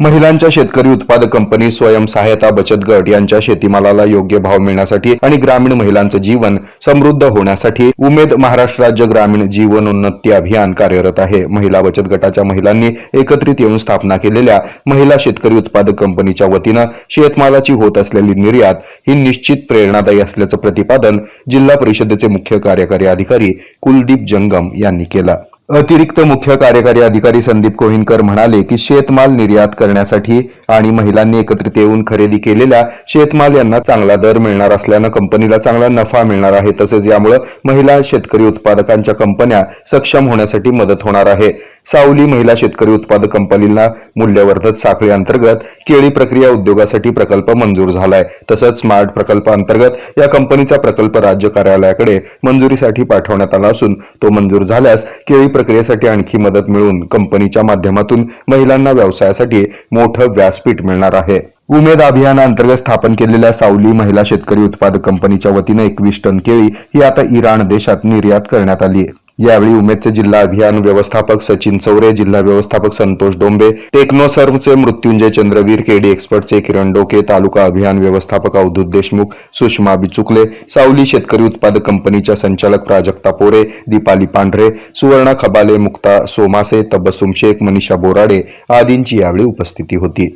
महिलांच्या शेतकरी उत्पादक कंपनी स्वयंसहायता बचत गट यांच्या शेतीमालाला योग्य भाव मिळण्यासाठी आणि ग्रामीण महिलांचं जीवन समृद्ध होण्यासाठी उमेद महाराष्ट्र राज्य ग्रामीण जीवनोन्नती अभियान कार्यरत आहे. महिला बचत गटाच्या महिलांनी एकत्रित येऊन स्थापना केलेल्या महिला शेतकरी उत्पादक कंपनीच्या वतीनं शेतमालाची होत असलेली निर्यात ही निश्चित प्रेरणादायी असल्याचं प्रतिपादन जिल्हा परिषदेचे मुख्य कार्यकारी अधिकारी कुलदीप जंगम यांनी केलं. अतिरिक्त मुख्य कार्यकारी अधिकारी संदीप कोहिनकर म्हणाले की शेतमाल निर्यात करण्यासाठी आणि महिलांनी एकत्रित येऊन खरेदी केलेल्या शेतमाल यांना चांगला दर मिळणार असल्यानं कंपनीला चांगला नफा मिळणार आहे. तसेच यामुळे महिला शेतकरी उत्पादकांच्या कंपन्या सक्षम होण्यासाठी मदत होणार आहे. सावली महिला शेतकरी उत्पादक कंपनीला मूल्यवर्धक साखळी अंतर्गत केळी प्रक्रिया उद्योगासाठी प्रकल्प मंजूर झालाय. तसंच स्मार्ट प्रकल्प अंतर्गत या कंपनीचा प्रकल्प राज्य कार्यालयाकडे मंजुरीसाठी पाठवण्यात आला असून तो मंजूर झाल्यास केळी प्रक्रियेसाठी आणखी मदत मिळून कंपनीच्या माध्यमातून महिलांना व्यवसायासाठी मोठं व्यासपीठ मिळणार आहे. उमेद अभियानाअंतर्गत स्थापन केलेल्या सावली महिला शेतकरी उत्पादक कंपनीच्या वतीनं एकवीस टन केळी ही आता इराण देशात निर्यात करण्यात आली आहे. यावेळी उमेदचे जिल्हा अभियान व्यवस्थापक सचिन चौरे जिल्हा व्यवस्थापक संतोष डोंबे टेक्नोसर्वचे मृत्युंजय चंद्रवीर केडी एक्सपर्टचे किरण डोके तालुका अभियान व्यवस्थापक अवधूत देशमुख सुषमा बिचुकले सावली शेतकरी उत्पादक कंपनीच्या संचालक प्राजक्ता पोरे दीपाली पांढरे सुवर्णा खबाले मुक्ता सोमासे तबस्सुम शेख मनीषा बोराडे आदींची यावेळी उपस्थिती होती.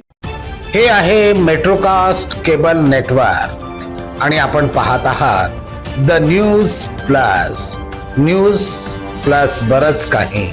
हे आहे मेट्रोकास्ट केबल नेटवर्क आणि आपण पाहत आहात the news plus. News plus बरच काही.